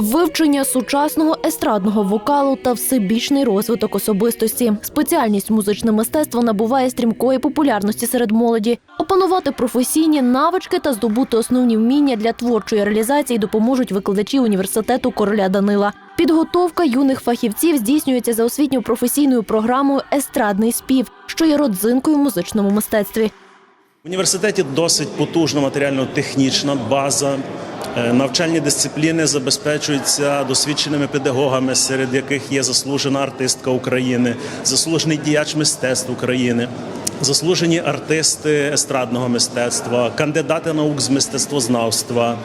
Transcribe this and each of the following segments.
Вивчення сучасного естрадного вокалу та всебічний розвиток особистості. Спеціальність музичне мистецтво набуває стрімкої популярності серед молоді. Опанувати професійні навички та здобути основні вміння для творчої реалізації допоможуть викладачі університету короля Данила. Підготовка юних фахівців здійснюється за освітньо-професійною програмою Естрадний спів, що є родзинкою в музичному мистецтві. В університеті досить потужна матеріально-технічна база. Е, Навчальні дисципліни забезпечуються досвідченими педагогами, серед яких є заслужена артистка України, заслужений діяч мистецтв України, заслужені артисти естрадного мистецтва, кандидати наук з мистецтвознавства,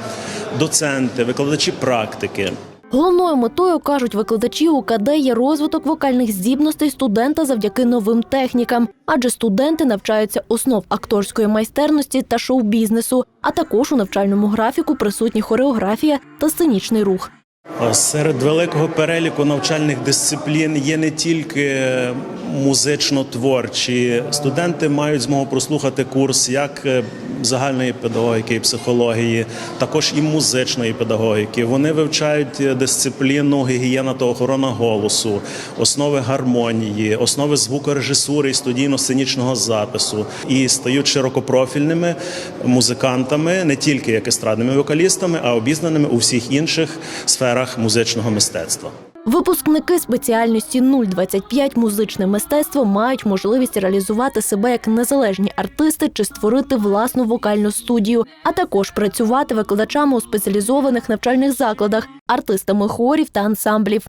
доценти, викладачі практики. Головною метою кажуть викладачі УКД є розвиток вокальних здібностей студента завдяки новим технікам, адже студенти навчаються основ акторської майстерності та шоу-бізнесу, а також у навчальному графіку присутні хореографія та сценічний рух. Серед великого переліку навчальних дисциплін є не тільки музично-творчі. Студенти мають змогу прослухати курс як е, загальної педагогіки і психології, також і музичної педагогіки. Вони вивчають е, дисципліну гігієна та охорона голосу, основи гармонії, основи звукорежисури і студійно-сценічного запису і стають широкопрофільними музикантами, не тільки як естрадними вокалістами, а обізнаними у всіх інших сферах музичного мистецтва. Випускники спеціальності 025 музичне мистецтво мають можливість реалізувати себе як незалежні артисти чи створити власну вокальну студію, а також працювати викладачами у спеціалізованих навчальних закладах, артистами хорів та ансамблів.